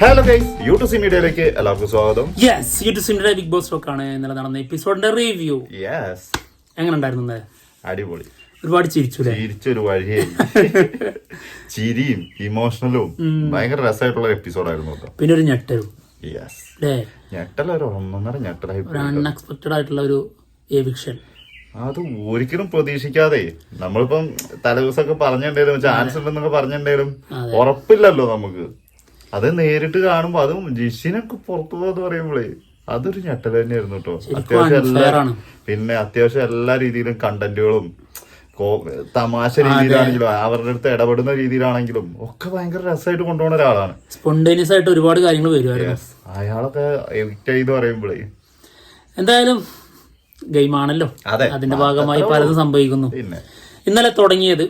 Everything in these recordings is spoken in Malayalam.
ഹലോ ഗൈസ് യൂട്യൂബ് സി മീഡിയയിലേക്ക് എല്ലാവർക്കും സ്വാഗതം. Yes YouTube media Bigg Boss talk ആണ് ഇന്നലെ നടന്ന എപ്പിസോഡിന്റെ റിവ്യൂ യെസ് എങ്ങനെ ഉണ്ടായിരുന്നു? അടിപൊളി. ഒരുപാട് ചിരിച്ചു ചിരിച്ചൊരു വഴിയെ ചിരിയും ഇമോഷണലും ഭയങ്കര രസമായിട്ടുള്ള എപ്പിസോഡായിരുന്നു പിന്നെ ഒരു ഞെട്ടലും. യെസ് അല്ലേ? ഞെട്ടലൊരു ഒന്നൊന്നര ഞെട്ടലായി ഒരു ആയിട്ടുള്ള ഒരു എവിക്ഷൻ അത് ഒരിക്കലും പ്രതീക്ഷിക്കാതെ. നമ്മളിപ്പം തലേദിവസമൊക്കെ പറഞ്ഞിട്ടുണ്ടായാലും ചാൻസ് ഉണ്ടെന്നൊക്കെ പറഞ്ഞിട്ടുണ്ടായാലും ഉറപ്പില്ലല്ലോ നമുക്ക്. അത് നേരിട്ട് കാണുമ്പോ അതും ജിഷിനൊക്കെ പുറത്തു പോകാന്ന് പറയുമ്പോഴേ അതൊരു ഞെട്ടൽ തന്നെയായിരുന്നു കേട്ടോ അത്യാവശ്യം എല്ലാ പിന്നെ അത്യാവശ്യം എല്ലാ രീതിയിലും കണ്ടന്റുകളും തമാശ രീതിയിലാണെങ്കിലും അവരുടെ അടുത്ത് ഇടപെടുന്ന രീതിയിലാണെങ്കിലും ഒക്കെ ഭയങ്കര രസമായിട്ട് കൊണ്ടുപോകുന്ന ഒരാളാണ്. സ്പോണ്ടേനിയസ് ആയിട്ട് ഒരുപാട് കാര്യങ്ങൾ വരുമായിരുന്നു. അയാളൊക്കെ എഡിറ്റ് ചെയ്ത് പറയുമ്പോഴേ എന്തായാലും ഗെയിം ആണല്ലോ. അതെ. അതിന്റെ ഭാഗമായി പലതും സംഭവിക്കുന്നു. പിന്നെ. ഇന്നലെ തുടങ്ങിയത്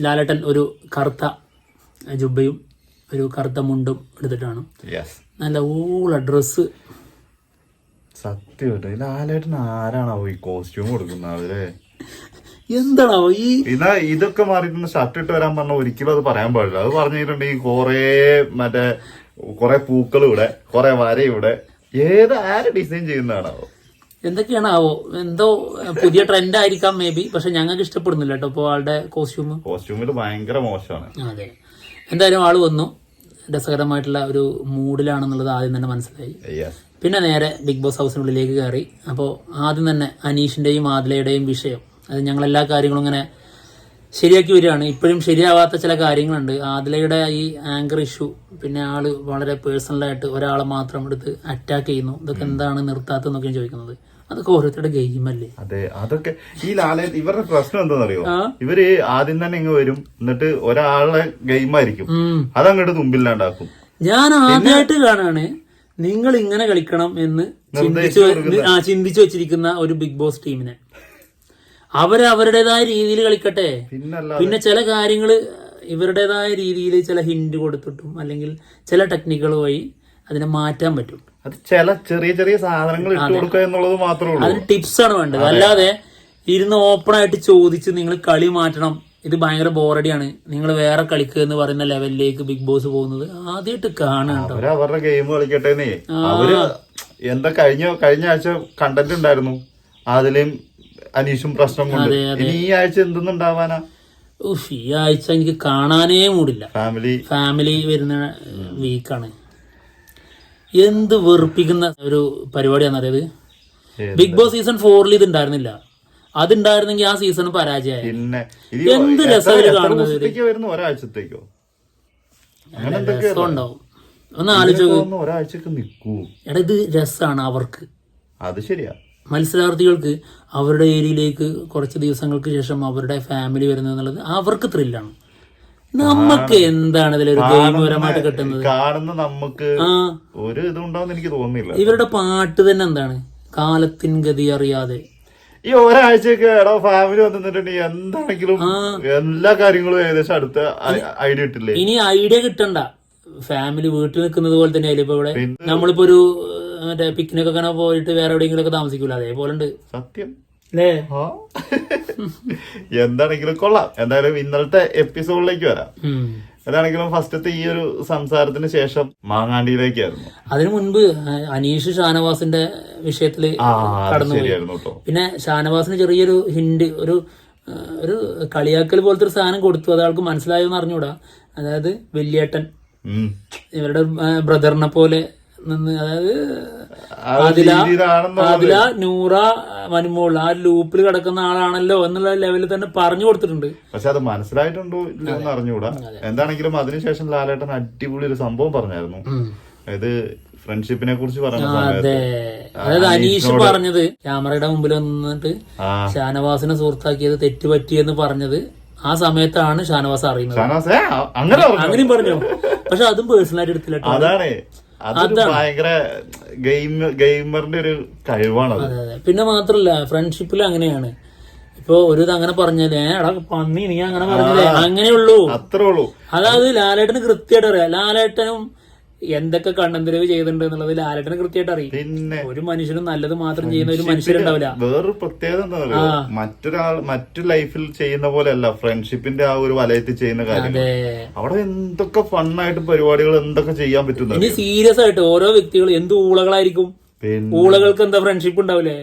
ലാലേട്ടൻ ഒരു കറുത്ത ജുബയും ഒരു കറുത്ത മുണ്ടും എടുത്തിട്ടാണ്. നല്ല ഊള ഡ്രസ്സ് സത്യം ലാലേട്ടൻ ആരാണാവോ ഈ കോസ്റ്റ്യൂം കൊടുക്കുന്ന ആളല്ലേ എന്താണാവോ ഈ ഇതാ ഇതൊക്കെ മാറിയിട്ട് ഷർട്ട് ഇട്ട് വരാൻ പറഞ്ഞ ഒരിക്കലും അത് പറയാൻ പാടില്ല. അത് പറഞ്ഞിട്ടുണ്ടെങ്കിൽ കൊറേ മറ്റേ കൊറേ പൂക്കൾ ഇവിടെ കൊറേ വര ഇവിടെ. ഏത് ആര് ഡിസൈൻ ചെയ്യുന്നതാണാവോ? എന്തൊക്കെയാണാവോ? എന്തോ പുതിയ ട്രെൻഡ് ആയിരിക്കാം മേ ബി പക്ഷെ ഞങ്ങൾക്ക് ഇഷ്ടപ്പെടുന്നില്ല കേട്ടോ ഇപ്പോൾ ആളുടെ കോസ്റ്റ്യൂം കോസ്റ്റ്യൂമിൽ ഭയങ്കര മോശമാണ്. അതെ. എന്തായാലും ആൾ വന്നു. രസകരമായിട്ടുള്ള ഒരു മൂഡിലാണെന്നുള്ളത് ആദ്യം തന്നെ മനസ്സിലായി. പിന്നെ നേരെ ബിഗ് ബോസ് ഹൗസിനുള്ളിലേക്ക് കയറി. അപ്പോൾ ആദ്യം തന്നെ അനീഷിന്റെയും ആദിലയുടെയും വിഷയം. അത് ഞങ്ങൾ എല്ലാ കാര്യങ്ങളും ഇങ്ങനെ ശരിയാക്കി വരികയാണ്. ഇപ്പോഴും ശരിയാവാത്ത ചില കാര്യങ്ങളുണ്ട്. ആദിലയുടെ ഈ ആങ്കർ ഇഷ്യൂ പിന്നെ ആൾ വളരെ പേഴ്സണലായിട്ട് ഒരാളെ മാത്രം എടുത്ത് അറ്റാക്ക് ചെയ്യുന്നു. ഇതൊക്കെ എന്താണ് നിർത്താത്തതെന്നൊക്കെയാണ് ചോദിക്കുന്നത്. അതൊക്കെ ഓരോരുത്തരുടെ ഗെയിമല്ലേ അതെ അതൊക്കെ. ഈ ലാലേ ഇവരുടെ പ്രശ്നം എന്താണെന്നറിയോ. ഇവർ ആദ്യം തന്നെ ഇങ്ങ് വരും എന്നിട്ട് ഒരാളെ ഗെയിമായിരിക്കും ആയിരിക്കും. അതങ്ങോട്ട് തുമ്പില്ലാണ്ടാക്കും. ഞാൻ ആദ്യമായിട്ട് കാണാണ് നിങ്ങൾ ഇങ്ങനെ കളിക്കണം എന്ന് ചിന്തിച്ചു വെച്ചിരിക്കുന്ന ഒരു ബിഗ് ബോസ് ടീമിനെ അവർ അവരുടേതായ രീതിയിൽ കളിക്കട്ടെ. പിന്നെ ചില കാര്യങ്ങൾ ഇവരുടേതായ രീതിയിൽ ചില ഹിന്റ് കൊടുത്തിട്ടും അല്ലെങ്കിൽ ചില ടെക്നിക്കുകൾ വഴി അതിനെ മാറ്റാൻ പറ്റും. അത് ചില ചെറിയ ചെറിയ സാധനങ്ങൾ ഇട്ട് കൊടുക്കുക എന്നുള്ളത് മാത്രമേ ഉള്ളൂ. അതിന് ടിപ്സ് ആണ് വേണ്ടത്. അല്ലാതെ ഇരുന്ന് ഓപ്പൺ ആയിട്ട് ചോദിച്ച് നിങ്ങൾ കളി മാറ്റണം. ഇത് ഭയങ്കര ബോറടിയാണ് നിങ്ങൾ വേറെ കളിക്കുക എന്ന് പറയുന്ന ലെവലിലേക്ക് ബിഗ് ബോസ് പോകുന്നത് ആദ്യമായിട്ട് അവർ അവരുടെ ഗെയിം കളിക്കട്ടെ അവർ എന്താ കഴിഞ്ഞ കഴിഞ്ഞ ആഴ്ച കണ്ടന്റ് ഉണ്ടായിരുന്നു. അതിലും അനീഷും പ്രശ്നം കൊണ്ട്. ഇനി ഈ ആഴ്ച എന്തെന്നുണ്ടാവാനാ? ഈ ആഴ്ച എനിക്ക് കാണാനേ മൂടില്ല. ഫാമിലി ഫാമിലി വരുന്ന വീക്കാണ് എന്ത് വെറുപ്പിക്കുന്ന ഒരു പരിപാടിയാണെന്നറിയത് ബിഗ് ബോസ് സീസൺ ഫോറിൽ ഇത് ഉണ്ടായിരുന്നില്ല അതുണ്ടായിരുന്നെങ്കിൽ ആ സീസൺ പരാജയമായി. പിന്നെ ഇത് എന്ത് എത്ര- രസം എത്ര കാണുന്നത് ദിവസത്തേക്ക് വരുന്നു ഒരാഴ്ചത്തേക്കോ? അങ്ങനെ എന്തൊക്കെയാ രസം ഉണ്ടാവും ഒന്ന് ആലോചിച്ച് നോക്ക്. ഒന്ന് ഒരാഴ്ചക്ക് നിൽക്കൂ. എടാ ഇത് രസാണ് അവർക്ക്. അത് ശരിയാ. മത്സരാർത്ഥികൾക്ക് അവരുടെ ഏരിയയിലേക്ക് കുറച്ച് ദിവസങ്ങൾക്ക് ശേഷം അവരുടെ ഫാമിലി വരുന്നത് എന്നുള്ളത് അവർക്ക് ത്രില്ലാണ് നമുക്ക് എന്താണ് ഇതിലൊരു ഗെയിംപരമായിട്ട് കിട്ടുന്നത്? കാണുന്ന നമുക്ക് ഒരു ഇതുണ്ടാവും എനിക്ക് തോന്നുന്നില്ല. ഇവരുടെ പാട്ട് തന്നെ എന്താണ്? കാലത്തിൻ ഗതി അറിയാതെ. ഈ ഒരാഴ്ചയൊക്കെ എടോ ഫാമിലി വന്നിട്ടുണ്ടെങ്കിൽ എന്താണെങ്കിലും എല്ലാ കാര്യങ്ങളും ഏകദേശം അടുത്ത ഐഡിയ കിട്ടില്ലേ? ഇനി ഐഡിയ കിട്ടണ്ട. ഫാമിലി വീട്ടിൽ നിൽക്കുന്നത് പോലെ തന്നെ ഇപ്പൊ ഇവിടെ നമ്മളിപ്പോ ഒരു മറ്റേ പിക്നിക് ഒക്കെ പോയിട്ട് വേറെ എവിടെയെങ്കിലും ഒക്കെ താമസിക്കൂല. അതേപോലെ ഉണ്ട് സത്യം. അല്ലേ. എന്താണെങ്കിലും കൊള്ളാം. എന്തായാലും ഇന്നലത്തെ എപ്പിസോഡിലേക്ക് വരാം. അതാണെങ്കിലും ഫസ്റ്റത്തെ ഈ ഒരു സംസാരത്തിന് ശേഷം മാങ്ങാണ്ടിയിലേക്കായിരുന്നു. അതിനു മുൻപ് അനീഷ് ഷാനവാസിന്റെ വിഷയത്തിൽ പിന്നെ ഷാനവാസിന് ചെറിയൊരു ഹിന്റ് ഒരു ഒരു കളിയാക്കൽ പോലത്തെ ഒരു സാധനം കൊടുത്തു. അതാൾക്ക് ആൾക്ക് മനസ്സിലായോ എന്ന് അറിഞ്ഞൂടാ. അതായത് വെല്ലിയേട്ടൻ. ഇവരുടെ ബ്രദറിനെ പോലെ നിന്ന് അതായത് ആദില ആദില നൂറ മനുമോൾ ആ ലൂപ്പിൽ കിടക്കുന്ന ആളാണല്ലോ എന്നുള്ള ലെവലിൽ തന്നെ പറഞ്ഞു കൊടുത്തിട്ടുണ്ട്. പക്ഷെ അത് മനസ്സിലായിട്ടുണ്ടോ ഇല്ലെന്ന് അറിഞ്ഞുകൂടാ. എന്താണെങ്കിലും അതിനുശേഷം ലാലേട്ടൻ അടിപൊളി ഒരു സംഭവം പറഞ്ഞായിരുന്നു. അതായത് ഇത് ഫ്രണ്ട്ഷിപ്പിനെ കുറിച്ച് പറഞ്ഞ അതെ. അതായത് അനീഷ് പറഞ്ഞത് ക്യാമറയുടെ മുമ്പിൽ വന്നിട്ട് ഷാനവാസിനെ സുഹൃത്താക്കിയത് തെറ്റുപറ്റിയെന്ന് പറഞ്ഞത് ആ സമയത്താണ് ഷാനവാസ് അറിയുന്നത്. അങ്ങനെയും പറഞ്ഞു? പക്ഷെ അതും പേഴ്സണലായിട്ട് എടുത്തില്ല അതാണ്. അതൊരു ഭയങ്കര ഗെയിം ഗെയിമറിന്റെ ഒരു കഴിവാണ് അതെ അതെ. പിന്നെ മാത്രല്ല ഫ്രണ്ട്ഷിപ്പിൽ അങ്ങനെയാണ്. ഇപ്പൊ ഒരു അങ്ങനെ പറഞ്ഞത് ഏ എടാ പന്നി നീ അങ്ങനെ പറഞ്ഞത് അങ്ങനെയുള്ളൂ. അത്രേ ഉള്ളൂ. അതായത് ലാലേട്ടന് കൃത്യമായിട്ട് അറിയാം. ലാലേട്ടനും എന്തൊക്കെ കണ്ണന്തിരവ് ചെയ്തിട്ടുണ്ട് എന്നുള്ളത് ലാലേട്ടന് കൃത്യമായിട്ട് അറിയും. പിന്നെ ഒരു മനുഷ്യനും നല്ലത് മാത്രം ചെയ്യുന്ന ഒരു മനുഷ്യരുണ്ടാവില്ല വേറൊരു പ്രത്യേകത എന്താ പറയുക മറ്റൊരാൾ മറ്റു ലൈഫിൽ ചെയ്യുന്ന പോലെയല്ല ഫ്രണ്ട്ഷിപ്പിന്റെ ആ ഒരു വലയത്തിൽ ചെയ്യുന്ന കാര്യം അവിടെ എന്തൊക്കെ ഫണ്ണായിട്ട് പരിപാടികൾ എന്തൊക്കെ ചെയ്യാൻ പറ്റുന്നു ഇനി സീരിയസ് ആയിട്ട് ഓരോ വ്യക്തികൾ എന്ത് ഊളകളായിരിക്കും? ഊളകൾക്ക് എന്താ ഫ്രണ്ട്ഷിപ്പ് ഉണ്ടാവില്ലേ?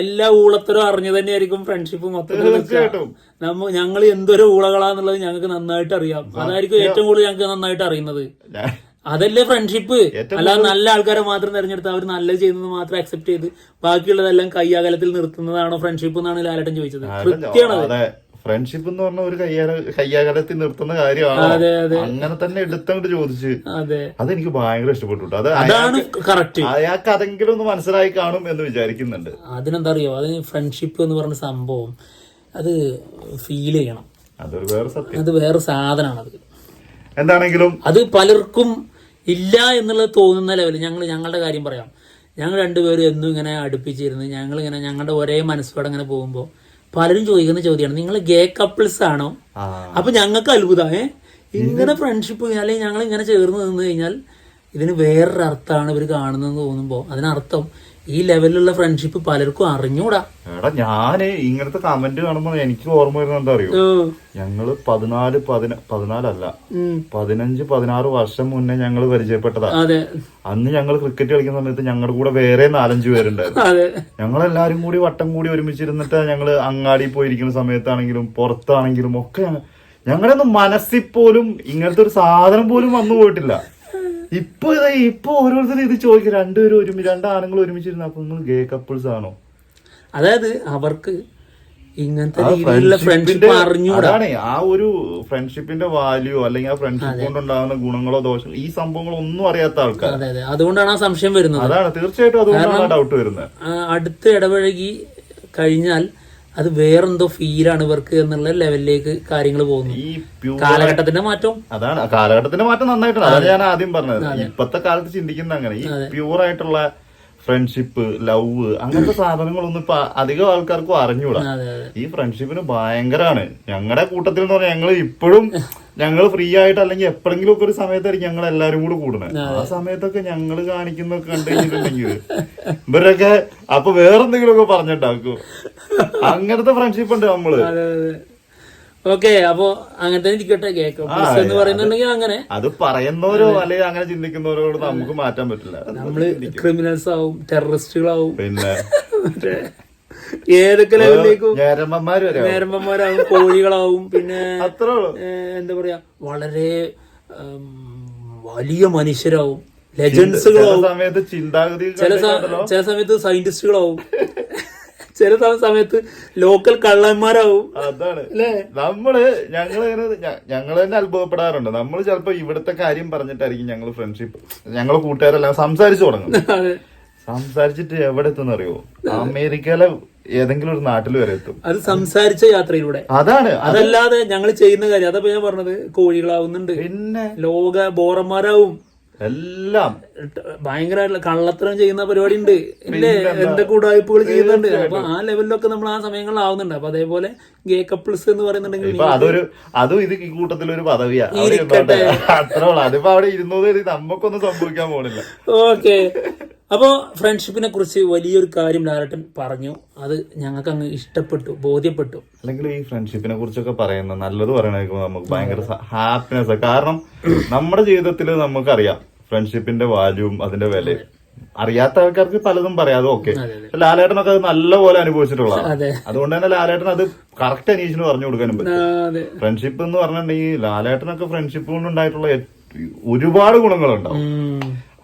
എല്ലാ ഊളത്തരും അറിഞ്ഞു തന്നെയായിരിക്കും ഫ്രണ്ട്ഷിപ്പ് മൊത്തം നമ്മ ഞങ്ങൾ എന്തൊരു ഊളകളാന്നുള്ളത് ഞങ്ങൾക്ക് നന്നായിട്ട് അറിയാം. അതായിരിക്കും ഏറ്റവും കൂടുതൽ ഞങ്ങൾക്ക് നന്നായിട്ട് അറിയുന്നത്. അതല്ലേ ഫ്രണ്ട്ഷിപ്പ് അല്ല അല്ലാതെ നല്ല ആൾക്കാരെ മാത്രം തെരഞ്ഞെടുത്ത് അവർ നല്ലത് ചെയ്യുന്നത് മാത്രം അക്സെപ്റ്റ് ചെയ്ത് ബാക്കിയുള്ളതെല്ലാം കയ്യാകലത്തിൽ നിർത്തുന്നതാണോ ഫ്രണ്ട്ഷിപ്പ് എന്നാണ് ലാലട്ടൻ ചോദിച്ചത്. കൃത്യമാണ് ഫ്രണ്ട്ഷിപ്പ് എന്ന് പറഞ്ഞ ഒരു കയ്യാല കയ്യാകലത്തിൽ നിർത്തുന്ന കാര്യമാണ്. അതെ അതെ. അങ്ങനെ തന്നെ എടുത്തങ്ങോട്ട് ചോദിച്ച്. അതെ. അതെനിക്ക് ഭയങ്കര ഇഷ്ടപ്പെട്ടു. അത് അതാണ് കറക്റ്റ് അയാൾക്ക് അതെങ്കിലും ഒന്ന് മനസ്സിലായി കാണും എന്ന് വിചാരിക്കുന്നുണ്ട്. അതിനെന്താ അറിയോ അത് ഫ്രണ്ട്ഷിപ്പ് എന്ന് പറഞ്ഞ സംഭവം അത് ഫീൽ ചെയ്യണം. അതൊരു വേറെ സത്യം. അത് വേറെ സാധനമാണത് എന്താണെങ്കിലും അത് പലർക്കും ഇല്ല എന്നുള്ളത് തോന്നുന്ന ലെവലിൽ ഞങ്ങൾ ഞങ്ങളുടെ കാര്യം പറയാം. ഞങ്ങൾ രണ്ടുപേരും എന്നും ഇങ്ങനെ അടുപ്പിച്ചിരുന്ന് ഞങ്ങൾ ഇങ്ങനെ ഞങ്ങളുടെ ഒരേ മനസ്സോടെ ഇങ്ങനെ പോകുമ്പോൾ പലരും ചോദിക്കുന്ന ചോദ്യമാണ് നിങ്ങൾ ഗേ കപ്പിൾസ് ആണോ? അപ്പൊ ഞങ്ങൾക്ക് അത്ഭുതം ഏ? ഇങ്ങനെ ഫ്രണ്ട്ഷിപ്പ് അല്ലെങ്കിൽ ഞങ്ങൾ ഇങ്ങനെ ചേർന്ന് നിന്ന് കഴിഞ്ഞാൽ ഇതിന് വേറൊരു അർത്ഥമാണ് ഇവർ കാണുന്നതെന്ന് തോന്നുമ്പോൾ അതിനർത്ഥം ഈ ലെവലിലുള്ള ഫ്രണ്ട്ഷിപ്പ് പലർക്കും അറിഞ്ഞൂടാ. എടാ ഞാൻ ഇങ്ങനത്തെ കമന്റ് കാണുമ്പോ എനിക്ക് ഓർമ്മ വരുന്നത് എന്താ അറിയോ ഞങ്ങൾ പതിനാല് പതിന പതിനാലല്ല. പതിനഞ്ച് പതിനാറ് വർഷം മുന്നേ ഞങ്ങൾ പരിചയപ്പെട്ടതാ. അന്ന് ഞങ്ങൾ ക്രിക്കറ്റ് കളിക്കുന്ന സമയത്ത് ഞങ്ങളുടെ കൂടെ വേറെ നാലഞ്ച് പേരുണ്ടായിരുന്നു. അതെ. ഞങ്ങളെല്ലാരും കൂടി വട്ടം കൂടി ഒരുമിച്ചിരുന്നിട്ട് ഞങ്ങൾ അങ്ങാടി പോയിരിക്കുന്ന സമയത്താണെങ്കിലും പുറത്താണെങ്കിലും ഒക്കെ ഞങ്ങ- ഞങ്ങളുടെ ഒന്നും മനസ്സിൽ പോലും ഇങ്ങനത്തെ ഒരു സാധനം പോലും വന്നു പോയിട്ടില്ല. ഇപ്പൊ ഇതാ ഇപ്പൊ ഓരോരുത്തരും ഇത് ചോദിക്കും. രണ്ടുപേരും ഒരുമിച്ച് രണ്ടാണുങ്ങൾ ഒരുമിച്ചിരുന്ന അപ്പൊ നിങ്ങൾ ഗേ കപ്പിൾസ് ആണോ? അതായത് അവർക്ക് ഇങ്ങനത്തെ രീതിയിലുള്ള ഫ്രണ്ട്ഷിപ്പ് അറിഞ്ഞൂടാ. ആ ഒരു ഫ്രണ്ട്ഷിപ്പിന്റെ വാല്യൂ അല്ലെങ്കിൽ ആ ഫ്രണ്ട്ഷിപ്പ് കൊണ്ടുണ്ടാകുന്ന ഗുണങ്ങളോ ദോഷങ്ങളോ ഈ സംഭവങ്ങളോ ഒന്നും അറിയാത്ത ആൾക്കാർ അതെ അതെ. അതുകൊണ്ടാണ് ആ സംശയം വരുന്നത്. അതാണ് തീർച്ചയായിട്ടും അതുകൊണ്ടാണ് ഡൗട്ട് വരുന്നത്. അടുത്ത് ഇടപഴകി കഴിഞ്ഞാൽ അത് വേറെന്തോ ഫീലാണ് ഇവർക്ക് എന്നുള്ള ലെവലിലേക്ക് കാര്യങ്ങൾ പോകുന്നു. കാലഘട്ടത്തിന്റെ മാറ്റം. അതാണ്. കാലഘട്ടത്തിന്റെ മാറ്റം നന്നായിട്ടുള്ള അതാണ് ഞാൻ ആദ്യം പറഞ്ഞത്. ഇപ്പത്തെ കാലത്ത് ചിന്തിക്കുന്ന അങ്ങനെ ഈ പ്യൂർ ആയിട്ടുള്ള ഫ്രണ്ട്ഷിപ്പ് ലവ് അങ്ങനത്തെ സാധനങ്ങളൊന്നും ഇപ്പൊ അധികം ആൾക്കാർക്കും അറിഞ്ഞൂടാ. ഈ ഫ്രണ്ട്ഷിപ്പിന് ഭയങ്കരമാണ്. ഞങ്ങളുടെ കൂട്ടത്തിൽ എന്ന് പറഞ്ഞാൽ ഞങ്ങൾ ഇപ്പോഴും ഞങ്ങൾ ഫ്രീ ആയിട്ട് അല്ലെങ്കിൽ എപ്പോഴെങ്കിലും ഒക്കെ ഒരു സമയത്തായിരിക്കും ഞങ്ങൾ എല്ലാരും കൂടെ കൂടണേ ആ സമയത്തൊക്കെ ഞങ്ങൾ കാണിക്കുന്നൊക്കെ കണ്ടു കഴിഞ്ഞിട്ടുണ്ടെങ്കിൽ ഇവരൊക്കെ അപ്പൊ വേറെന്തെങ്കിലുമൊക്കെ പറഞ്ഞിട്ടാക്കും അങ്ങനത്തെ ഫ്രണ്ട്ഷിപ്പ് ഉണ്ട് നമ്മൾ. അതെ അതെ. ഓക്കെ അപ്പോ അങ്ങനെ ഇരിക്കട്ടെ എന്ന് പറയുന്നുണ്ടെങ്കിൽ അങ്ങനെ. അത് പറയുന്നവരോ അല്ലെങ്കിൽ അങ്ങനെ ചിന്തിക്കുന്നവരോട് നമുക്ക് മാറ്റാൻ പറ്റില്ല. നമ്മൾ ക്രിമിനൽസ് ആവും ടെററിസ്റ്റുകളാവും പിന്നെ? ഏതൊക്കെ ലെവലിലേക്കും നേരമ്പന്മാരാകും കോഴികളാവും പിന്നെ എന്താ പറയാ വളരെ വലിയ മനുഷ്യരാവും. ലെജൻസുകളാവും ചില സമയത്ത് ചിന്താഗതി ചില സമയത്ത് സയന്റിസ്റ്റുകളാവും ചില സമയത്ത് ലോക്കൽ കള്ളന്മാരാവും. അതാണ്. നമ്മൾ ഞങ്ങളിങ്ങനെ ഞങ്ങൾ തന്നെ അത്ഭുതപ്പെടാറുണ്ട്. നമ്മൾ ചിലപ്പോ ഇവിടുത്തെ കാര്യം പറഞ്ഞിട്ടായിരിക്കും ഞങ്ങൾ ഫ്രണ്ട്ഷിപ്പ് ഞങ്ങൾ കൂട്ടുകാരെല്ലാം സംസാരിച്ചു തുടങ്ങും സംസാരിച്ചിട്ട് എവിടെ എത്തുന്ന അറിയോ അമേരിക്കയിലെ ഏതെങ്കിലും ഒരു നാട്ടിൽ വരെ എത്തും. അത് സംസാരിച്ച യാത്രയിലൂടെ. അതാണ്. അതല്ലാതെ ഞങ്ങൾ ചെയ്യുന്ന കാര്യം അതപ്പോ ഞാൻ പറഞ്ഞത് കോഴികളാവുന്നുണ്ട്. പിന്നെ? ലോക ബോറന്മാരാവും. എല്ലാം. ഭയങ്കരമായിട്ടുള്ള കള്ളത്തരം ചെയ്യുന്ന പരിപാടി ഉണ്ട് എന്റെ എന്തൊക്കെ ഉടായ്പകൾ ചെയ്യുന്നുണ്ട്. അപ്പൊ ആ ലെവലിലൊക്കെ നമ്മൾ ആ സമയങ്ങളിൽ ആവുന്നുണ്ട് അപ്പൊ അതേപോലെ ഗേ കപ്പിൾസ് എന്ന് പറയുന്നുണ്ടെങ്കിൽ അതൊരു അതും ഇത് ഈ കൂട്ടത്തിലൊരു പദവിയാ. അവിടെ ഇരിക്കട്ടെ. ഇരുന്നോട്ടെ. അത്രേ ഉള്ളു. അതിപ്പോ അവിടെ ഇരുന്നത് നമുക്കൊന്നും സംഭവിക്കാൻ പോണില്ല. ഓക്കെ. അപ്പോ ഫ്രണ്ട്ഷിപ്പിനെ കുറിച്ച് വലിയൊരു കാര്യം ലാലട്ടൻ പറഞ്ഞു. അത് ഞങ്ങൾക്ക് അങ്ങ് ഇഷ്ടപ്പെട്ടു ബോധ്യപ്പെട്ടു. അല്ലെങ്കിൽ ഈ ഫ്രണ്ട്ഷിപ്പിനെ കുറിച്ചൊക്കെ പറയുന്ന നല്ലത് പറയണേക്കുമ്പോൾ നമുക്ക് ഭയങ്കര ഹാപ്പിനെസ് കാരണം നമ്മുടെ ജീവിതത്തിൽ നമുക്കറിയാം ഫ്രണ്ട്ഷിപ്പിന്റെ വാല്യൂവും അതിന്റെ വിലയും. അറിയാത്ത ആൾക്കാർക്ക് പലതും പറയാം അത് ഓക്കെ ലാലേട്ടനൊക്കെ അത് നല്ലപോലെ അനുഭവിച്ചിട്ടുള്ള അതെ. അതുകൊണ്ട് തന്നെ ലാലേട്ടൻ അത് കറക്റ്റ് അനീഷിന് പറഞ്ഞു കൊടുക്കാനും പറ്റും. ഫ്രണ്ട്ഷിപ്പ് എന്ന് പറഞ്ഞിട്ടുണ്ടെങ്കിൽ ലാലേട്ടനൊക്കെ ഫ്രണ്ട്ഷിപ്പ് കൊണ്ടുണ്ടായിട്ടുള്ള ഉണ്ടായിട്ടുള്ള ഒരുപാട് ഗുണങ്ങളുണ്ടാവും.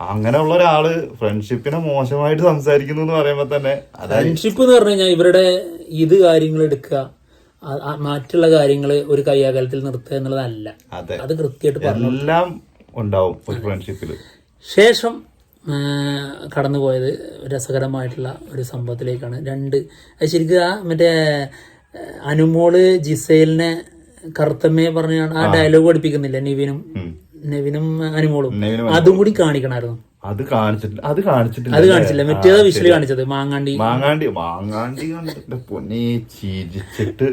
അങ്ങനെയുള്ള ഒരാൾ ഫ്രണ്ട്ഷിപ്പിനെ മോശമായിട്ട് സംസാരിക്കുന്നു എന്ന് പറയുമ്പോ തന്നെ ഫ്രണ്ട്ഷിപ്പ് എന്ന് പറഞ്ഞു കഴിഞ്ഞാൽ ഇവരുടെ ഇത് കാര്യങ്ങൾ എടുക്കുക മറ്റുള്ള കാര്യങ്ങൾ ഒരു കയ്യാകലത്തിൽ നിർത്തുക എന്നുള്ളതല്ല. അതെ. അത് കൃത്യമായിട്ട് എല്ലാം ഉണ്ടാവും ഒരു ഫ്രണ്ട്ഷിപ്പിൽ ശേഷം കടന്നുപോയത് രസകരമായിട്ടുള്ള ഒരു സംഭവത്തിലേക്കാണ്. രണ്ട് അത് ശരിക്കും ആ മറ്റേ അനുമോൾ ജിസൈലിനെ കറുത്തമ്മയെ പറഞ്ഞാണ് ആ ഡയലോഗ് പഠിപ്പിക്കുന്നില്ല നിവിനും. നെവിനും അനുമോളും. അതും കൂടി കാണിക്കണായിരുന്നു. അത് കാണിച്ചിട്ടില്ല. അത് കാണിച്ചിട്ടില്ല അത് കാണിച്ചില്ല മറ്റേ വിഷിൽ കാണിച്ചത്? മാങ്ങാണ്ടി. മാങ്ങാണ്ടി മാങ്ങാണ്ടി കണ്ടിട്ട് പൊന്നെ ചിരിച്ചിട്ട്.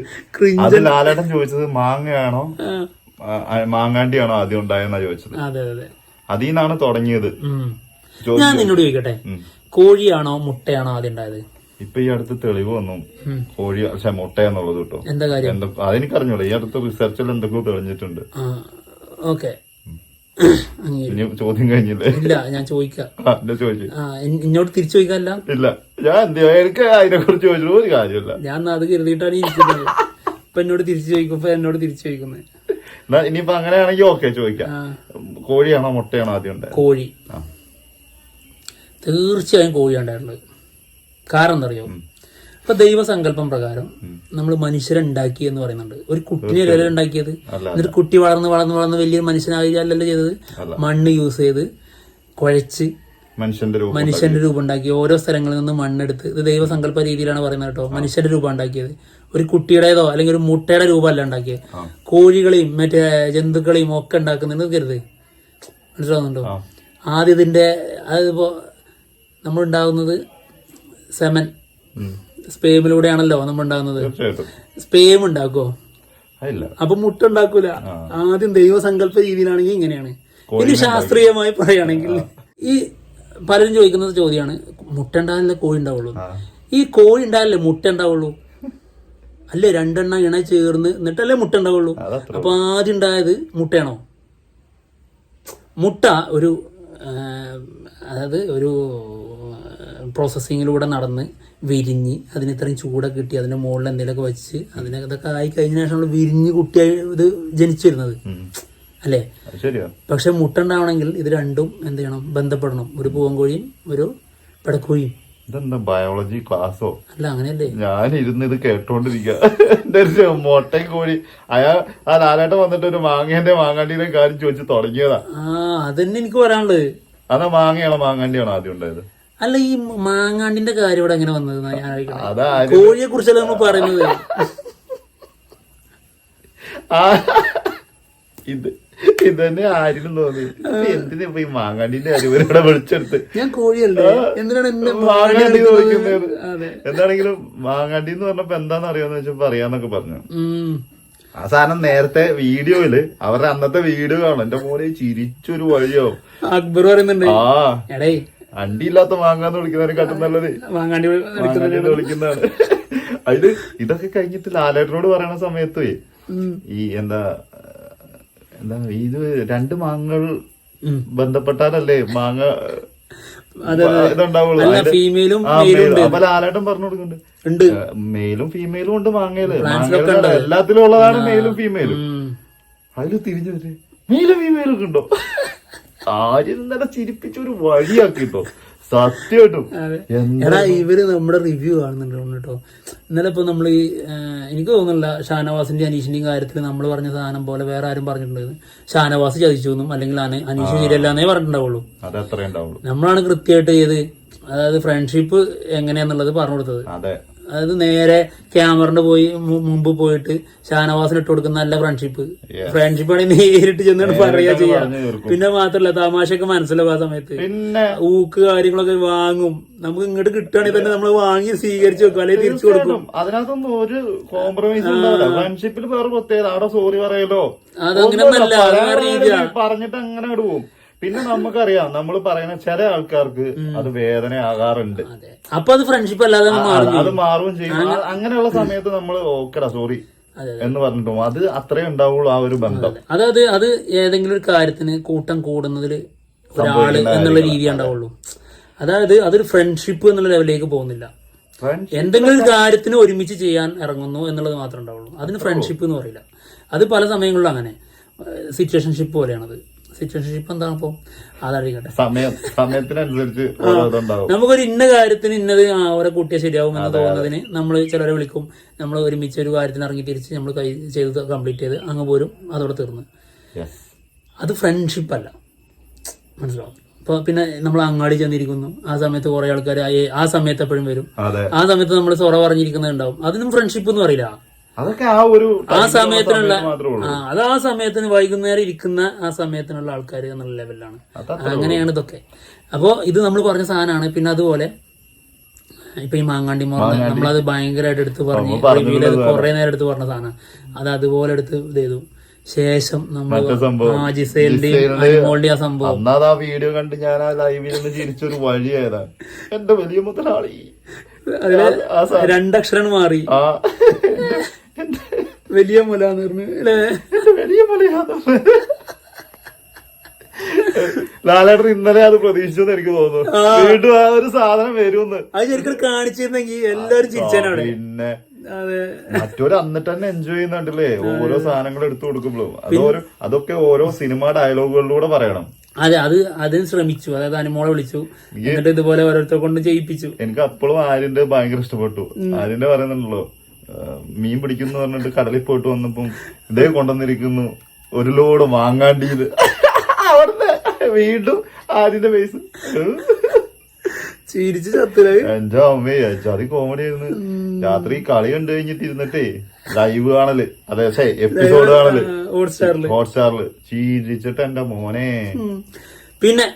അത് ലാലേട്ടൻ ചോദിച്ചത് മാങ്ങയാണോ? മാങ്ങാണ്ടിയാണോ ആദ്യം ഉണ്ടായെന്നാ ചോദിച്ചത്. അതെ അതെ അതിൽ നിന്നാണ് തുടങ്ങിയത്. ഞാൻ നിന്നോട് ചോദിക്കട്ടെ? കോഴിയാണോ മുട്ടയാണോ ആദ്യം ഉണ്ടായത്? ഇപ്പൊ ഈ അടുത്ത് തെളിവ് വന്നു. കോഴി പക്ഷെ മുട്ട എന്നുള്ളത് കേട്ടോ. എന്താ കാര്യം? അതെനിക്കറിഞ്ഞോളൂ അതെനിക്കറിഞ്ഞൂടാ. ഈ അടുത്ത് റിസർച്ചിൽ എന്തൊക്കെയോ തെളിഞ്ഞിട്ടുണ്ട്. ഓക്കെ. ചോദ്യം കഴിഞ്ഞില്ലേ? ഇല്ല ഞാൻ ചോദിക്കാം. ആ, എന്നെ ചോദിച്ചു? ആ ഇൻ- ഇന്നോട് തിരിച്ചു ചോദിക്കാല്ല ഇല്ല. ഞാൻ? എനിക്ക് അതിനെ കുറിച്ച് ഒരു കാര്യമില്ല. ഞാൻ അത് കരുതിയിട്ടാണ് ഇരിക്കുന്നത്. ഇപ്പൊ എന്നോട് തിരിച്ചു ചോദിക്കും ഇപ്പൊ എന്നോട് തിരിച്ചു ചോദിക്കുന്നത്. എന്നാ ഇനിയിപ്പോ അങ്ങനെയാണെങ്കിൽ ഓക്കെ ചോദിക്കാം. കോഴിയാണോ മുട്ടയാണോ ആദ്യം ഉണ്ടായത്? കോഴി. തീർച്ചയായും കോഴിയാണ് ഉണ്ടായിരുന്നത്. കാരണം എന്താ അറിയോ ഇപ്പൊ ദൈവസങ്കല്പം പ്രകാരം നമ്മൾ മനുഷ്യരുണ്ടാക്കി എന്ന് പറയുന്നുണ്ട്. ഒരു കുട്ടിനെ അല്ലല്ലോ ഉണ്ടാക്കിയത്? എന്നിട്ട് കുട്ടി വളർന്ന് വളർന്ന് വളർന്ന് വലിയൊരു മനുഷ്യനായില്ലല്ലോ ചെയ്തത്? മണ്ണ് യൂസ് ചെയ്ത് കുഴച്ച് മനുഷ്യന്റെ രൂപം മനുഷ്യന്റെ രൂപം ഉണ്ടാക്കി. ഓരോ സ്ഥലങ്ങളിൽ നിന്ന് മണ്ണെടുത്ത് ഇത് ദൈവസങ്കല്പ രീതിയിലാണ് പറയുന്നത് കേട്ടോ. മനുഷ്യന്റെ രൂപം ഉണ്ടാക്കിയത്. ഒരു കുട്ടിയുടേതോ അല്ലെങ്കിൽ ഒരു മുട്ടയുടെ രൂപമല്ല ഉണ്ടാക്കിയത്. കോഴികളെയും മറ്റേ ജന്തുക്കളെയും ഒക്കെ ഉണ്ടാക്കുന്നുണ്ട് കരുത്. മനസ്സിലാവുന്നുണ്ടോ. ആദ്യം ഇതിന്റെ അതിപ്പോ നമ്മൾ ഉണ്ടാകുന്നത് സെമൻ. സ്പേമിലൂടെയാണല്ലോ നമ്മൾ ഉണ്ടാകുന്നത് തീർച്ചയായിട്ടും. സ്പേം ഉണ്ടാക്കോ അതില്ല. അപ്പൊ മുട്ട ഉണ്ടാക്കൂല ആദ്യം ദൈവസങ്കല്പ രീതിയിലാണെങ്കിൽ ഇങ്ങനെയാണ്. ഇനി ശാസ്ത്രീയമായി പറയുകയാണെങ്കിൽ ഈ പലരും ചോദിക്കുന്ന ചോദ്യമാണ് മുട്ട ഉണ്ടായാലേ കോഴി ഉണ്ടാവുള്ളൂ ഈ കോഴി ഉണ്ടാകല്ലേ മുട്ട ഉണ്ടാവുള്ളൂ അല്ലേ രണ്ടെണ്ണം ഇണ ചേർന്ന് എന്നിട്ടല്ലേ മുട്ട ഉണ്ടാവുള്ളൂ അപ്പൊ ആദ്യം ഉണ്ടായത് മുട്ടയാണോ? മുട്ട ഒരു അതായത് ഒരു പ്രോസസ്സിങ്ങിലൂടെ നടന്ന് വിരിഞ്ഞ് അതിന് ഇത്രയും ചൂടൊക്കെ കിട്ടി അതിന്റെ മുകളിൽ എന്തെങ്കിലുമൊക്കെ വെച്ച് അതിനെ ഇതൊക്കെ ആയി കഴിഞ്ഞ ശേഷമാണ് വിരിഞ്ഞ് കുട്ടിയായി ഇത് ജനിച്ചു വരുന്നത്. അല്ലേ? പക്ഷെ മുട്ട ഉണ്ടാവണമെങ്കിൽ ഇത് രണ്ടും എന്ത് ചെയ്യണം? ബന്ധപ്പെടണം. ഒരു പൂവൻകോഴിയും ഒരു പെടക്കോഴിയും. ഇതെന്താ ബയോളജി ക്ലാസ്സോ അല്ല അങ്ങനെയല്ലേ. ഞാൻ ഇരുന്ന് ഇത് കേട്ടോണ്ടിരിക്കുക മൊട്ടയും കോഴി. അയാൾ ആ ലാലേട്ടൻ വന്നിട്ട് ഒരു മാങ്ങേന്റെ മാങ്ങാണ്ടിയുടെ കാര്യം ചോദിച്ചു തുടങ്ങിയതാ. ആ അതന്നെ എനിക്ക് പറയാനുള്ളത്. അതാ മാങ്ങയാണോ മാങ്ങാണ്ടിയാണോ ആദ്യം ഉണ്ടായത്? അല്ല ഈ മാങ്ങാണ്ടിന്റെ കാര്യം ഇവിടെ എങ്ങനെ വന്നത്? ഞാൻ. അതാ കോഴിയെ കുറിച്ചല്ല നമ്മൾ പറയുന്നത്? ആ, ഇത് ഇതന്നെ ആരിലും തോന്നി ഇത് എന്തിനാ ഈ മാങ്ങാണ്ടിന്റെ കാര്യം ഇവരിവിടെ വിളിച്ചെടുത്ത്? ഞാൻ കോഴിയല്ലേ. എന്തിനാണ് മാങ്ങാണ്ടി ചോദിക്കുന്നത്? എന്താണെങ്കിലും മാങ്ങാണ്ടി എന്ന് പറഞ്ഞപ്പോ എന്താന്ന് അറിയാന്ന് വെച്ചപ്പോ അറിയാന്നൊക്കെ പറഞ്ഞു. ആ സാധനം നേരത്തെ വീഡിയോയിൽ അവരുടെ അന്നത്തെ വീഡിയോ കാണും. എന്റെ മോനെ ചിരിച്ചൊരു വഴിയോ അക്ബർ പറയുന്നുണ്ട്. ആ. എടേ അണ്ടിയില്ലാത്ത മാങ്ങാന്ന് വിളിക്കുന്നതിനെ കാട്ടും നല്ലത്. മാങ്ങാണ്ടി മാങ്ങാണ്ടി വിളിക്കുന്നതാണ്. അതിൽ ഇതൊക്കെ കഴിഞ്ഞിട്ട് ലാലേട്ടനോട് പറയണ സമയത്ത്. ഈ എന്താ എന്താ ഇത് രണ്ട് മാങ്ങകൾ ബന്ധപ്പെട്ടാലല്ലേ മാങ്ങ ഫീമെയിലും അപ്പൊ ലാലേട്ടൻ പറഞ്ഞു കൊടുക്കുന്നുണ്ട്. മെയിലും ഫീമെയിലും ഉണ്ട് മാങ്ങയിൽ. എല്ലാത്തിലും ഉള്ളതാണ് മെയിലും ഫീമെയിലും അതിൽ അതിൽ തിരിഞ്ഞു മെയിലും ഫീമെയിലും ഒക്കെ ഉണ്ടോ? ആര്യം ഇന്നലെ ചിരിപ്പിച്ച ഒരു വഴിയാക്കിട്ടോ സത്യമായിട്ടും അതെ. എടാ ഇവർ നമ്മുടെ റിവ്യൂ കാണുന്നുണ്ട് കേട്ടോ ഇന്നലെ ഇപ്പൊ നമ്മൾ ഈ എനിക്ക് തോന്നുന്നില്ല ഷാനവാസിന്റെ അനീഷിന്റെയും കാര്യത്തിൽ നമ്മൾ പറഞ്ഞ സാധനം പോലെ വേറെ ആരും പറഞ്ഞിട്ടുണ്ടായിരുന്നു. ഷാനവാസ് ചതിച്ചു എന്നും അല്ലെങ്കിൽ അന- അനീഷ് ശരിയല്ലാന്നേ പറഞ്ഞിട്ടുണ്ടാവുള്ളൂ. നമ്മളാണ് കൃത്യമായിട്ട് ചെയ്ത് അതായത് ഫ്രണ്ട്ഷിപ്പ് എങ്ങനെയാന്നുള്ളത് പറഞ്ഞു കൊടുത്തത്. അതായത് നേരെ ക്യാമറിന്റെ പോയി മുമ്പ് പോയിട്ട് ഷാനവാസിന് ഇട്ട് കൊടുക്കുന്ന നല്ല ഫ്രണ്ട്ഷിപ്പ് ഫ്രണ്ട്ഷിപ്പ് ആണെങ്കിൽ നേരിട്ട് ചെന്നിട്ട് പറയാ അങ്ങ് ചെയ്യാം. പിന്നെ മാത്രല്ല തമാശയൊക്കെ മനസ്സിലാവും ആ സമയത്ത്. പിന്നെ ഊക്ക് കാര്യങ്ങളൊക്കെ വാങ്ങും. നമുക്ക് ഇങ്ങോട്ട് കിട്ടുകയാണെങ്കിൽ തന്നെ നമ്മൾ വാങ്ങി സ്വീകരിച്ചു വെക്കും അല്ലെങ്കിൽ തിരിച്ചു കൊടുക്കും. അതിനകത്തൊന്നും ഒരു കോംപ്രമൈസ് ഫ്രണ്ട്ഷിപ്പിൽ വേറെ പ്രത്യേകത അവിടെ സോറി പറയലോ. അതങ്ങനെ. പറഞ്ഞിട്ട് അങ്ങനെ അങ്ങോട്ട് പോകും പിന്നെ നമുക്കറിയാം നമ്മൾ പറയുന്ന ചില ആൾക്കാർക്ക് അത് വേദന ആകാറുണ്ട് അപ്പൊ അത് ഫ്രണ്ട്ഷിപ്പ് അല്ലാതെ അത് മാറുകയും ചെയ്യും. അങ്ങനെയുള്ള സമയത്ത് നമ്മൾ ഓക്കെടാ സോറി എന്ന് പറഞ്ഞിട്ടും അത് അത്രേ ഉണ്ടാവുള്ളൂ ആ ഒരു ബന്ധം. അതായത് അത് ഏതെങ്കിലും ഒരു കാര്യത്തിന് കൂട്ടം കൂടുന്നതിൽ ഒരാൾ എന്നുള്ള രീതി ഉണ്ടാവുള്ളൂ. അതായത് അതൊരു ഫ്രണ്ട്ഷിപ്പ് എന്നുള്ള ലെവലിലേക്ക് പോകുന്നില്ല. എന്തെങ്കിലും ഒരു കാര്യത്തിന് ഒരുമിച്ച് ചെയ്യാൻ ഇറങ്ങുന്നു എന്നുള്ളത് മാത്രമേ ഉണ്ടാവുള്ളൂ. അതിന് ഫ്രണ്ട്ഷിപ്പ് എന്ന് പറയില്ല. അത് പല സമയങ്ങളിലും അങ്ങനെ. സിറ്റുവേഷൻഷിപ്പ് പോലെയാണത്. സിറ്റുവേഷൻഷിപ്പ് എന്താണ് അപ്പോൾ അതറിയിക്കട്ടെ. സമയം സമയത്തിനനുസരിച്ച് നമുക്കൊരു ഇന്ന കാര്യത്തിന് ഇന്നത് ഓരോ കൂട്ടിയാൽ ശരിയാവും എന്ന് തോന്നുന്നതിന് നമ്മൾ ചിലരെ വിളിക്കും. നമ്മൾ ഒരുമിച്ച് ഒരു കാര്യത്തിന് ഇറങ്ങി തിരിച്ച് നമ്മൾ കൈ ചെയ്ത് കംപ്ലീറ്റ് ചെയ്ത് അങ്ങ് പോരും. അതോടെ തീർന്നു. അത് ഫ്രണ്ട്ഷിപ്പ് അല്ല. മനസ്സിലാവും ഇപ്പൊ പിന്നെ നമ്മൾ അങ്ങാടി ചെന്നിരിക്കുന്നു. ആ സമയത്ത് കുറെ ആൾക്കാർ ആ സമയത്ത് എപ്പോഴും വരും. ആ സമയത്ത് നമ്മൾ സൊറ പറഞ്ഞിരിക്കുന്നുണ്ടാവും അതിനും ഫ്രണ്ട്ഷിപ്പ് എന്ന് പറയില്ല. അതൊക്കെ ആ ഒരു ആ സമയത്തിനുള്ള അത് ആ സമയത്തിന് വൈകുന്നേരം ഇരിക്കുന്ന ആ സമയത്തിനുള്ള ആൾക്കാർ എന്നുള്ള ലെവലിലാണ്. അങ്ങനെയാണ് ഇതൊക്കെ. അപ്പോ ഇത് നമ്മൾ പറഞ്ഞ സാധനമാണ്. പിന്നെ അതുപോലെ ഇപ്പൊ ഈ മാങ്ങാണ്ടി മോർന്ന് നമ്മളത് ഭയങ്കരമായിട്ട് എടുത്ത് പറഞ്ഞു റിവ്യൂൽ അത് കുറെ നേരം എടുത്ത് പറഞ്ഞ സാധനം അത് അതുപോലെ എടുത്ത് ഇത് ചെയ്തു. ശേഷം നമ്മൾ ആ ജിസേലിന്റെ- ആ സംഭവം. ആ വീഡിയോ കണ്ട് ഞാൻ ആ ലൈവിൽ നിന്ന് ചിരിച്ചൊരു വഴിയായതാ എന്റെ വലിയ മുതലാളി. രണ്ടക്ഷരം മാറി. വലിയ മുല എന്ന് പറഞ്ഞു അല്ലേ? വലിയ മുലയാന്ന് ലാലേട്ടൻ ഇന്നലെ അത് പ്രതീക്ഷിച്ചെന്ന് എനിക്ക് തോന്നുന്നു. വീണ്ടും ആ ഒരു സാധനം വരുമെന്ന്. അത് ശരിക്കും കാണിച്ചിരുന്നെങ്കിൽ എല്ലാവരും ചിരിച്ചാനാണ് പിന്നെ മറ്റൊരു അന്നിട്ട് തന്നെ എൻജോയ് ചെയ്യുന്നുണ്ടല്ലേ? ഓരോ സാധനങ്ങൾ എടുത്തു കൊടുക്കുമ്പോഴും. അതോരോ അതൊക്കെ ഓരോ സിനിമ ഡയലോഗുകളിലൂടെ പറയണം. അതെ അത് അതിന് ശ്രമിച്ചു. അതായത് അനുമോളെ വിളിച്ചു. എന്നിട്ട് ഇതുപോലെ ഓരോരുത്തരെ കൊണ്ട് ചെയ്യിപ്പിച്ചു. എനിക്ക് അപ്പോഴും ആര്യന്റെ ഭയങ്കര ഇഷ്ടപ്പെട്ടു. ആര്യന്റെ പറയുന്നുണ്ടല്ലോ മീൻ പിടിക്കുന്നു പറഞ്ഞിട്ട് കടലിൽ പോയിട്ട് വന്നപ്പം ഇതേ കൊണ്ടുവന്നിരിക്കുന്നു. ഒരു ലോഡ് വാങ്ങാണ്ടിയത് അവിടുന്ന് വീണ്ടും ആദ്യത്തെ പൈസ ചിരിച്ച് എന്റെ അമ്മേ അത് കോമഡി ആയിരുന്നു. രാത്രി കളി കണ്ടു കഴിഞ്ഞിട്ട് ഇരുന്നിട്ടേ ലൈവ് കാണൽ. അതെ പക്ഷേ എപ്പിസോഡ് കാണൽ ഹോട്ട്സ്റ്റാറിൽ ഹോട്ട്സ്റ്റാറിൽ ചീരിച്ചിട്ട് എന്റെ മോനെ. പിന്നെ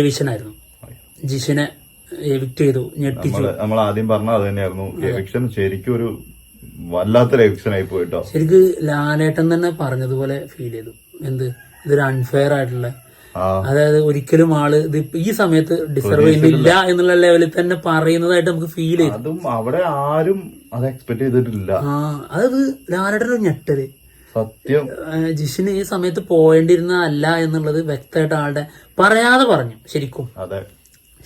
എവിഷനായിരുന്നു ജിഷിനെ എവിക്ട് ചെയ്തു ഞെട്ടിച്ചു. നമ്മൾ ആദ്യം പറഞ്ഞ അത് തന്നെയായിരുന്നു. എവിക്ഷൻ ശരിക്കും ഒരു വല്ലാത്തൊരു എവിക്ഷൻ ആയി പോയിട്ടോ. ശരിക്ക് ലാലേട്ടൻ തന്നെ പറഞ്ഞതുപോലെ ഫീൽ ചെയ്തു. എന്ത്? ഇതൊരു അൺഫെയർ ആയിട്ടുള്ള. അതായത് ഒരിക്കലും ആൾ ഇത് ഈ സമയത്ത് ഡിസർവ് ചെയ്യുന്നില്ല എന്നുള്ള ലെവലിൽ തന്നെ പറയുന്നതായിട്ട് നമുക്ക് ഫീൽ ചെയ്തു. അതും അവിടെ ആരും അത് എക്സ്പെക്ട് ചെയ്തിട്ടില്ല. ആ അതായത് ലാലേട്ടൻ ഒരു ഞെട്ടൽ. സത്യം. ജിഷിന് ഈ സമയത്ത് പോയേണ്ടിരുന്ന അല്ല എന്നുള്ളത് വ്യക്തമായിട്ട് ആളുടെ പറയാതെ പറഞ്ഞു ശരിക്കും. അതെ.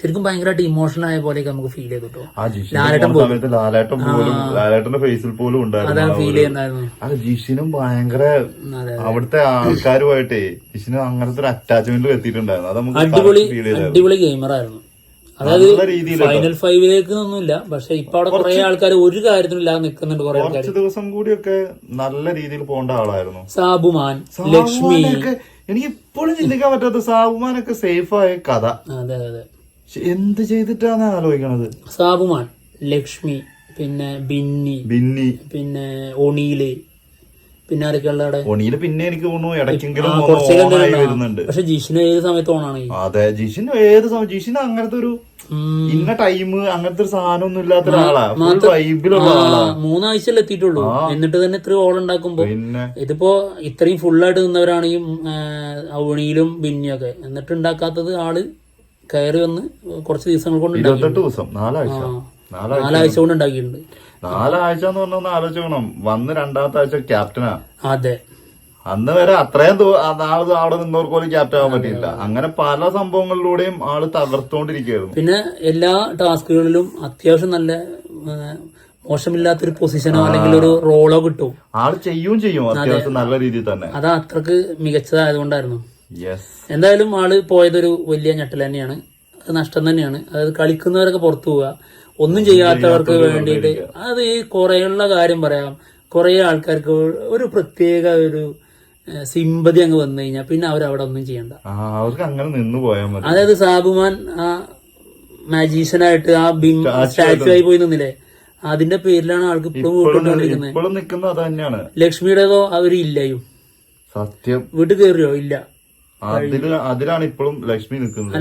ശരിക്കും ഭയങ്കരമായിട്ട് ഇമോഷണൽ ആയ പോലെയൊക്കെ നമുക്ക് ഫീൽ ചെയ്തു കേട്ടോ ലാലേട്ടൻ പോലും ലാലേട്ടന്റെ ഫേസിൽ പോലും ഉണ്ടായിരുന്നു ഫീൽ ജിഷിനും ഭയങ്കര അവിടുത്തെ ആൾക്കാരുമായിട്ടേ ജിഷിന് അങ്ങനത്തെ ഒരു അറ്റാച്ച്മെന്റ് എത്തിയിട്ടുണ്ടായിരുന്നു. അത് നമുക്ക് അടിപൊളി ഗെയിമറായിരുന്നു അടിപൊളി ഗെയിമർ ആയിരുന്നു. അതായത് ഫൈനൽ ഫൈവിലേക്ക് ഒന്നുമില്ല. പക്ഷെ ഇപ്പൊ അവിടെ കുറെ ആൾക്കാർ ഒരു കാര്യത്തിനും ഇല്ലാതെ നിൽക്കുന്നുണ്ട് കുറെ ആൾക്കാർ ദിവസം കൂടിയൊക്കെ നല്ല രീതിയിൽ പോകേണ്ട ആളായിരുന്നു. സാബുമാൻ ലക്ഷ്മി. എനിക്ക് ഇപ്പോഴും ചിന്തിക്കാൻ പറ്റാത്ത സാബുമാനൊക്കെ സേഫ് ആയ കഥ. അതെ അതെ. എന്ത് ചെയ്തിട്ടാണ് ആലോചിക്കണത്? സാബുമാൻ ലക്ഷ്മി പിന്നെ ബിന്നി ബിന്നി. പിന്നെ ഒണീൽ പിന്നെ ആരൊക്കെയുള്ള ഒണീൽ പിന്നെ എനിക്ക് തോന്നുന്നു ഇടയ്ക്കെങ്കിലും വരുന്നുണ്ട്. പക്ഷെ ജിഷിന് ഏത് സമയത്ത് ഓണാണ്? അതെ ജിഷിന് ഏത് സമയം? ജിഷിന് അങ്ങനത്തെ ഒരു ഇന്ന ടൈം അങ്ങനത്തെ ഒരു സാധനം ഒന്നും ഇല്ലാത്ത ഒരാളാ ഫുൾ വൈബിലുള്ള മൂന്നാഴ്ചയിൽ എത്തിയിട്ടുള്ളൂ. എന്നിട്ട് തന്നെ ഇത്ര ഓൾ ഉണ്ടാക്കുമ്പോ. ഇതിപ്പോ ഇത്രയും ഫുള്ളായിട്ട് നിന്നവരാണ് ഈ ബിന്നിയൊക്കെ. എന്നിട്ട് ഉണ്ടാക്കാത്തത് ആൾ കയറി വന്ന് കുറച്ച് ദിവസങ്ങൾ കൊണ്ട് ഇരുപത്തെട്ട് ദിവസം നാലാഴ്ച. നാലാഴ്ച കൊണ്ട് ഉണ്ടാക്കിയിട്ടുണ്ട്. നാലാഴ്ച എന്ന് ആലോചിക്കണം വന്ന് രണ്ടാമത്തെ ആഴ്ച ക്യാപ്റ്റനാ അതെ. അന്ന് വരെ അത്രയും നാൾ അവിടെ നിന്നവർക്ക് പോലും ക്യാപ്റ്റൻ ആവാൻ പറ്റിയില്ല. അങ്ങനെ പല സംഭവങ്ങളിലൂടെയും ആൾ തകർത്തോണ്ടിരിക്കുകയായിരുന്നു പിന്നെ എല്ലാ ടാസ്കുകളിലും അത്യാവശ്യം നല്ല മോശമില്ലാത്തൊരു പൊസിഷനോ അല്ലെങ്കിൽ ഒരു റോളോ കിട്ടും. ആൾ ചെയ്യും ചെയ്യും അത്യാവശ്യം നല്ല രീതിയിൽ തന്നെ. അത് അത്രയ്ക്ക് മികച്ചതായതുകൊണ്ടായിരുന്നു എന്തായാലും ആൾ പോയതൊരു വലിയ ഞെട്ടൽ തന്നെയാണ്. നഷ്ടം തന്നെയാണ്. അതായത് കളിക്കുന്നവരൊക്കെ പുറത്തു പോവുക. ഒന്നും ചെയ്യാത്തവർക്ക് വേണ്ടിയിട്ട് അത് ഈ കുറേയുള്ള കാര്യം പറയാം. കുറേ ആൾക്കാർക്ക് ഒരു പ്രത്യേക ഒരു സിമ്പതി അങ്ങ് വന്നു കഴിഞ്ഞാൽ പിന്നെ അവർ അവിടെ ഒന്നും ചെയ്യണ്ട. അവർക്ക് അങ്ങനെ നിന്ന് പോയാൽ മതി. അതായത് സാബുമാൻ ആ മാജീഷ്യനായിട്ട് ആ ബിം സ്റ്റാച്ചു ആയി പോയി നിന്നില്ലേ? അതിന്റെ പേരിലാണ് ആൾക്ക് ഇപ്പോഴും വീട്ടുകൊണ്ടിരിക്കുന്നത് ലക്ഷ്മിയുടേതോ അവർ ഇല്ലയും സത്യം. വീട്ടിൽ കയറിയോ? ഇല്ല. അതിൽ അതിലാണ് ഇപ്പോഴും ലക്ഷ്മി നിൽക്കുന്നത്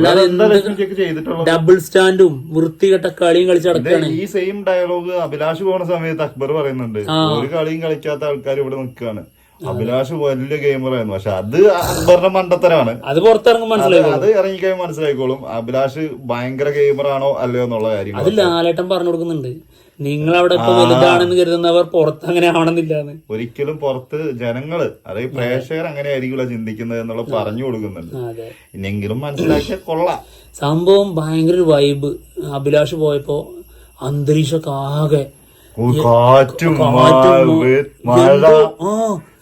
ഡബിൾ സ്റ്റാൻഡും വൃത്തികെട്ട കളിയും കളിച്ച് ഇത് നടക്കുകയാണ് ഈ സെയിം ഡയലോഗ് അഭിലാഷ് പോണ സമയത്ത് അക്ബർ പറയുന്നുണ്ട് ഒരു കളിയും കളിക്കാത്ത ആൾക്കാർ ഇവിടെ നിൽക്കുകയാണ്. അഭിലാഷ് വലിയ ഗെയിമറായിരുന്നു പക്ഷെ അത് അക്ബറിന്റെ മണ്ടത്തരാണ്. അത് പുറത്തിറങ്ങും മനസ്സിലായി അത് ഇറങ്ങിക്കഴിഞ്ഞാൽ മനസ്സിലായിക്കോളും. അഭിലാഷ് ഭയങ്കര ഗെയിമറാണോ അല്ലയോ എന്നുള്ള കാര്യം അത് ലാലേട്ടൻ പറഞ്ഞു കൊടുക്കുന്നുണ്ട്. നിങ്ങൾ അവിടെ ഇപ്പൊ വലുതാണെന്ന് കരുതുന്നവർ പുറത്ത് അങ്ങനെ ആവണമെന്നില്ലാന്ന്. ഒരിക്കലും പുറത്ത് ജനങ്ങൾ അതായത് പ്രേക്ഷകർ അങ്ങനെ ആയിരിക്കില്ല ചിന്തിക്കുന്നത് എന്നുള്ള പറഞ്ഞു കൊടുക്കുന്നുണ്ട്. ഇനിയെങ്കിലും മനസ്സിലാക്കിയ കൊള്ളാം. സംഭവം ഭയങ്കര ഒരു വൈബ് അഭിലാഷ് പോയപ്പോ അന്തരീക്ഷമൊക്കെ ആകെ കാറ്റും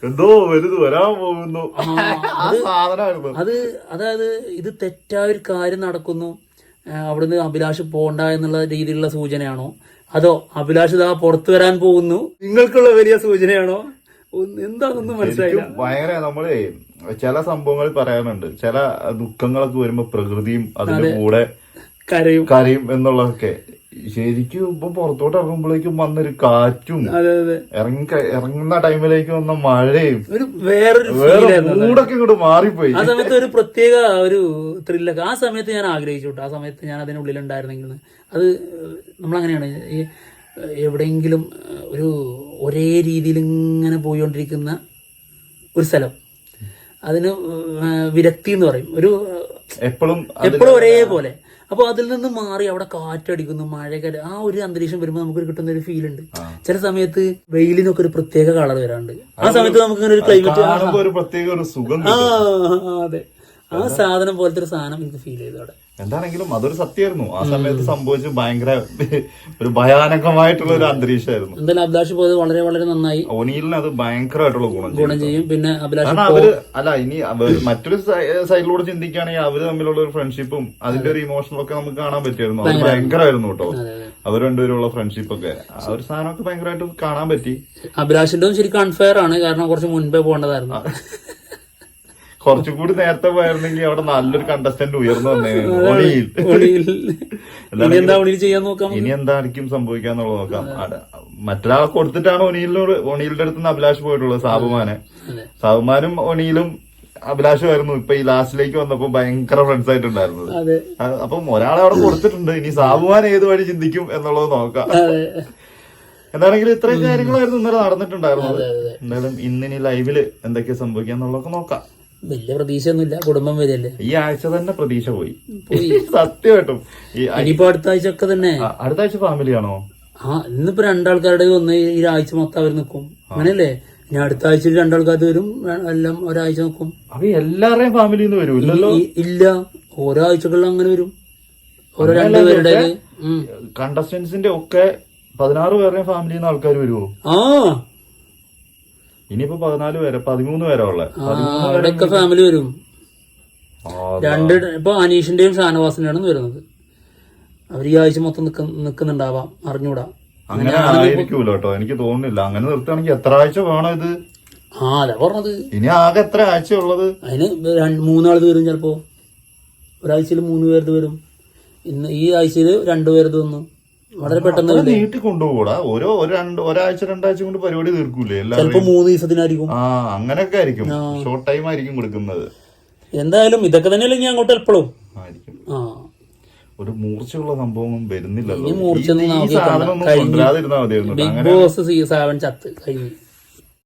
എന്തോ, വലുത് വരാൻ പോകുന്നു. അത് അതായത് ഇത് തെറ്റായ ഒരു കാര്യം നടക്കുന്നു. അവിടുന്ന് അഭിലാഷ് പോണ്ട എന്നുള്ള രീതിയിലുള്ള സൂചനയാണോ? അതോ അഭിലാഷിത പുറത്തു വരാൻ പോകുന്നു? നിങ്ങൾക്കുള്ള വലിയ സൂചനയാണോ? എന്താണെന്ന് എന്താണെന്നൊന്നും മനസ്സിലായില്ല. ഭയങ്കര നമ്മൾ ചില സംഭവങ്ങൾ പറയാനുണ്ട് ചില ദുഃഖങ്ങളൊക്കെ വരുമ്പോ പ്രകൃതിയും അതിന്റെ കൂടെ കരയും. കരയും എന്നുള്ളതൊക്കെ. ശരിക്കും ഇപ്പൊ പുറത്തോട്ട് ഇറങ്ങുമ്പോഴേക്കും വന്നൊരു കാറ്റും. ഇറങ്ങി ഇറങ്ങുന്ന ടൈമിലേക്ക് വന്ന മഴയും. വേറൊരു മൂടൊക്കെ ഇങ്ങോട്ട് മാറിപ്പോയി. ആ സമയത്ത് ഒരു പ്രത്യേക ഒരു ത്രില്ലൊക്കെ ആ സമയത്ത് ഞാൻ ആഗ്രഹിച്ചു ആ സമയത്ത് ഞാൻ അതിനുള്ളിൽ ഉണ്ടായിരുന്നെങ്കിൽ അത് നമ്മളങ്ങനെയാണ്. ഈ എവിടെയെങ്കിലും ഒരു ഒരേ രീതിയിൽ ഇങ്ങനെ പോയിക്കൊണ്ടിരിക്കുന്ന ഒരു സ്ഥലം. അതിന് വിരക്തി എന്ന് പറയും. ഒരു എപ്പോഴും എപ്പോഴും ഒരേപോലെ. അപ്പൊ അതിൽ നിന്ന് മാറി അവിടെ കാറ്റടിക്കുന്നു മഴയൊക്കെ ആ ഒരു അന്തരീക്ഷം വരുമ്പോൾ നമുക്ക് കിട്ടുന്ന ഒരു ഫീൽ ഉണ്ട്. ചില സമയത്ത് വെയിലിനൊക്കെ ഒരു പ്രത്യേക കളർ വരാണ്ട് ആ സമയത്ത് നമുക്ക് ഇങ്ങനെ ഒരു ക്ലൈമറ്റ് ആ, അതെ. ആ സാധനം പോലത്തെ ഒരു സാധനം എനിക്ക് ഫീൽ ചെയ്തു അവിടെ. എന്താണെങ്കിലും അതൊരു സത്യമായിരുന്നു. ആ സമയത്ത് സംഭവിച്ച ഭയങ്കര ഒരു ഭയാനകമായിട്ടുള്ള ഒരു അന്തരീക്ഷമായിരുന്നു. എന്തായാലും അഭിലാഷ് പോയത് വളരെ വളരെ നന്നായി. ഒനിയിലിന് അത് ഭയങ്കരമായിട്ടുള്ള ഗുണം ഗുണം ചെയ്യും. പിന്നെ അഭിലാഷ് അവർ അല്ല ഇനി മറ്റൊരു സൈഡിലൂടെ ചിന്തിക്കുകയാണെങ്കിൽ അവർ തമ്മിലുള്ള ഒരു ഫ്രണ്ട്ഷിപ്പും അതിന്റെ ഒരു ഇമോഷനും ഒക്കെ നമുക്ക് കാണാൻ പറ്റിയായിരുന്നു. അത് ഭയങ്കരമായിരുന്നു കേട്ടോ. അവർ രണ്ടുപേരുള്ള ഫ്രണ്ട്ഷിപ്പ് ഒക്കെ. ആ ഒരു സാധനമൊക്കെ ഭയങ്കരമായിട്ട് കാണാൻ പറ്റി. അഭിലാഷിന്റെ ശരിക്കും അൺഫെയർ ആണ്. കാരണം കുറച്ച് മുൻപേ പോകേണ്ടതായിരുന്നു. കുറച്ചുകൂടി നേരത്തെ പോയിരുന്നെങ്കിൽ അവിടെ നല്ലൊരു കണ്ടസ്റ്റന്റ് ഉയർന്നു ഒണിയിൽ. ഒളിയിൽ ഇനി എന്താ ഒളിയിൽ ചെയ്യാൻ നോക്കാം ഇനി എന്തായിരിക്കും സംഭവിക്കാന്നുള്ളത് നോക്കാം. മറ്റൊരാളെ കൊടുത്തിട്ടാണ് ഒനിയിലിനോട് ഒണിയിലിന്റെ അടുത്ത് നിന്ന് അഭിലാഷ് പോയിട്ടുള്ളത് സാബുമാനെ. സാബുമാനും ഒനിയിലും അഭിലാഷുമായിരുന്നു ഇപ്പൊ ഈ ലാസ്റ്റിലേക്ക് വന്നപ്പോ ഭയങ്കര ഫ്രണ്ട്സ് ആയിട്ടുണ്ടായിരുന്നത്. അപ്പം ഒരാളെ അവിടെ കൊടുത്തിട്ടുണ്ട്. ഇനി സാബുമാൻ ഏത് വഴി ചിന്തിക്കും എന്നുള്ളത് നോക്കാം. എന്താണെങ്കിലും ഇത്രയും കാര്യങ്ങളായിരുന്നു ഇന്നലെ നടന്നിട്ടുണ്ടായിരുന്നത്. എന്തായാലും ഇന്നിനി ലൈവിൽ എന്തൊക്കെയാ സംഭവിക്കാന്നുള്ളതൊക്കെ നോക്കാം. വലിയ പ്രതീക്ഷയൊന്നുമില്ല. കുടുംബം വരില്ലേ ഈ ആഴ്ച തന്നെ പ്രതീക്ഷ പോയി. സത്യമായിട്ടും. ഇനിയിപ്പോ അടുത്ത ആഴ്ച ഒക്കെ തന്നെ അടുത്ത ആഴ്ച ഫാമിലി ആണോ? ആ ഇന്നിപ്പോ രണ്ടാൾക്കാരുടെ ഒന്ന് ഈ ആഴ്ച മൊത്തം അവർ നിൽക്കും അങ്ങനെയല്ലേ? ഇനി അടുത്ത ആഴ്ച രണ്ടാൾക്കാർ വരും എല്ലാം ഒരാഴ്ച നിൽക്കും അപ്പൊ എല്ലാവരുടെയും ഫാമിലി ഇല്ല. ഓരോ ആഴ്ചകളിലും അങ്ങനെ വരും. ഓരോ രണ്ടുപേരുടെ കണ്ടസ്റ്റൻസിന്റെ ഒക്കെ പതിനാറ് പേരുടെയും ഫാമിലിന്ന് ആൾക്കാർ വരുമോ ആ. ഇനിയിപ്പോ പതിനാല് പേരെ പതിമൂന്ന് പേരാ ഉള്ളത് അവിടെയൊക്കെ ഫാമിലി വരും. രണ്ട് ഇപ്പൊ അനീഷിന്റെയും ഷാനവാസിന്റെയാണ് വരുന്നത്. അവർ ഈ ആഴ്ച മൊത്തം നിൽക്കുന്നുണ്ടാവാം നിക്കുന്നുണ്ടാവാം. അറിഞ്ഞൂടാ. അങ്ങനെ ആയിരിക്കൂല കേട്ടോ. എനിക്ക് തോന്നുന്നില്ല. അങ്ങനെ നിർത്തുകയാണെങ്കിൽ എത്ര ആഴ്ച വേണം ഇത്? ആ പറഞ്ഞത്. ഇനി ആകെ എത്ര ആഴ്ച ഉള്ളത്? അതിന് രണ്ട് മൂന്നാളത് വരും ചിലപ്പോ. ഒരാഴ്ചയിൽ മൂന്ന് പേരത് വരും. ഇന്ന് ഈ ആഴ്ചയിൽ രണ്ടുപേരത് വന്നു. വളരെ പെട്ടെന്ന് നീട്ടി കൊണ്ടുപോകൂടാ ഓരോ രണ്ട് ഒരാഴ്ച രണ്ടാഴ്ച കൊണ്ട് പരിപാടി തീർക്കൂലേ? ചിലപ്പോ മൂന്ന് ദിവസത്തിനായിരിക്കും. ആ അങ്ങനെയൊക്കെ ആയിരിക്കും. ഷോർട്ട് ടൈം ആയിരിക്കും കൊടുക്കുന്നത്. എന്തായാലും ഇതൊക്കെ തന്നെയല്ലേ ഞാൻ അങ്ങോട്ട് എപ്പോഴും ആ. ഒരു മൂർച്ചയുള്ള സംഭവം വരുന്നില്ലല്ലോ. ഈ- മൂർച്ച നമുക്ക് സാധനം ഒന്നും കഴിഞ്ഞു. കൊണ്ടുവരാതിരുന്നാ മതിയായിരുന്നു കേട്ടോ. ബിഗ് ബോസ് സീസൺ ചത്ത്. കഴിഞ്ഞു.